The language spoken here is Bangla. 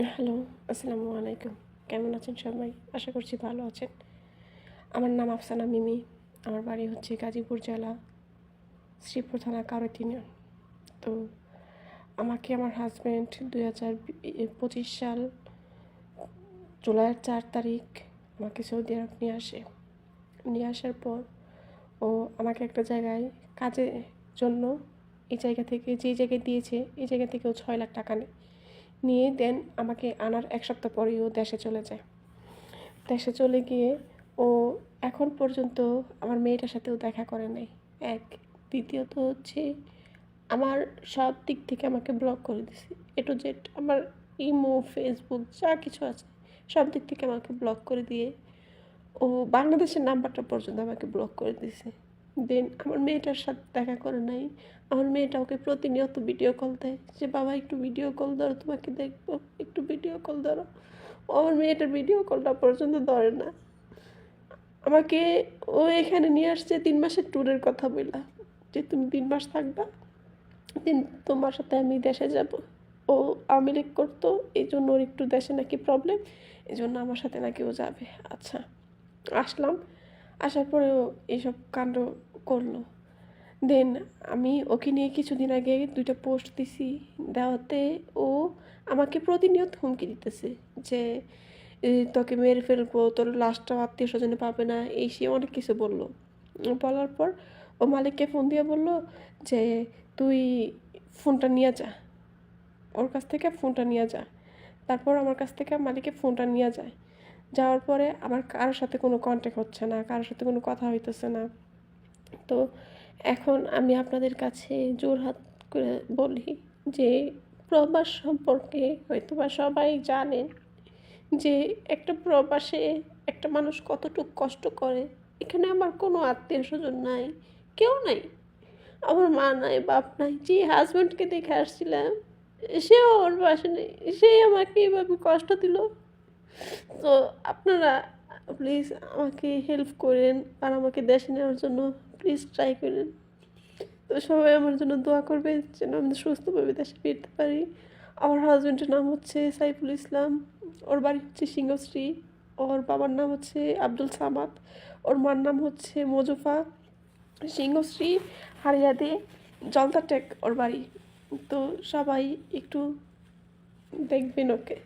হ্যালো, আসসালামু আলাইকুম। কেমন আছেন সবাই? আশা করছি ভালো আছেন। আমার নাম আফসানা মিমি। আমার বাড়ি হচ্ছে গাজীপুর জেলা, শ্রীপুর থানা কারতিনা তো আমাকে আমার হাজব্যান্ড দুই হাজার পঁচিশ সাল জুলাইয়ের চার তারিখ আমাকে সৌদি আরব নিয়ে আসে। নিয়ে আসার পর ও আমাকে একটা জায়গায় কাজের জন্য এই জায়গা থেকে যেই জায়গায় দিয়েছে, এই জায়গা থেকে ও ছয় লাখ টাকা নেয়। নিয়ে দেন আমাকে আনার এক সপ্তাহ পরেই ও দেশে চলে যায়। দেশে চলে গিয়ে ও এখন পর্যন্ত আমার মেয়েটার সাথেও দেখা করে নাই। এক, দ্বিতীয়ত হচ্ছে আমার সব দিক থেকে আমাকে ব্লক করে দিছে। এ টু জেড আমার ইমো ফেসবুক যা কিছু আছে, সব দিক থেকে আমাকে ব্লক করে দিয়ে ও বাংলাদেশের নাম্বারটা পর্যন্ত আমাকে ব্লক করে দিয়েছে দেন আমার মেয়েটার সাথে দেখা করে নাই। আমার মেয়েটা ওকে প্রতিনিয়ত ভিডিও কল দেয়। যে, বাবা, একটু ভিডিও কল ধরো, তোমাকে দেখব। একটু ভিডিও কল ধরো। ও আমার মেয়েটার ভিডিও কলটা পর্যন্ত ধরে না। আমাকে ও এখানে নিয়ে আসছে তিন মাসের ট্যুরের কথা বললা যে, তুমি তিন মাস থাকবা, তিন তোমার সাথে আমি দেশে যাব। ও আওয়ামী লীগ করতো, এই জন্য ওর একটু দেশে নাকি প্রবলেম এই জন্য আমার সাথে নাকি ও যাবে। আচ্ছা আসলাম। আসার পরেও এইসব কাণ্ড করল। দেন আমি ওকে নিয়ে কিছুদিন আগে দুইটা পোস্ট দিছি। দেওয়াতে ও আমাকে প্রতিনিয়ত হুমকি দিতেছে যে তোকে মেরে ফেলব, তোর লাশটা আত্মীয় স্বজনে পাবে না। এই সে অনেক কিছু বলল। বলার পর ও মালিককে ফোন দিয়ে বলল যে, তুই ফোনটা নিয়ে যা। ওর কাছ থেকে ফোনটা নিয়ে যা। তারপর আমার কাছ থেকে মালিকের ফোনটা নিয়ে যায় যাওয়ার পরে আমার কারোর সাথে কোনো কন্ট্যাক্ট হচ্ছে না, কারোর সাথে কোনো কথা হইতেছে না। তো এখন আমি আপনাদের কাছে জোরহাত করে বলি যে প্রবাস সম্পর্কে হয়তো বা সবাই জানেন যে একটা প্রবাসে একটা মানুষ কতটুকু কষ্ট করে, এখানে আমার কোনো আত্মীয় স্বজন নাই, কেউ নাই। আমার মা নাই, বাপ নাই, যে হাজব্যান্ডকে দেখে আসছিলাম, সেও ওর পাশে নেই, সে আমাকে এভাবে কষ্ট দিল। তো আপনারা প্লিজ আমাকে হেল্প করেন আর আমাকে দেশে নেওয়ার জন্য প্লিজ ট্রাই করেন তো সবাই আমার জন্য দোয়া করবে, যেন আমি সুস্থভাবে দেশে ফিরতে পারি। আমার হাজব্যান্ডের নাম হচ্ছে সাইফুল ইসলাম, ওর বাড়ি হচ্ছে সিংহশ্রী, ওর বাবার নাম হচ্ছে আব্দুল সামাদ, ওর মার নাম হচ্ছে মজুফা, সিংহশ্রী হারিয়াদে জলতা টেক ওর বাড়ি। তো সবাই একটু দেখবেন ওকে।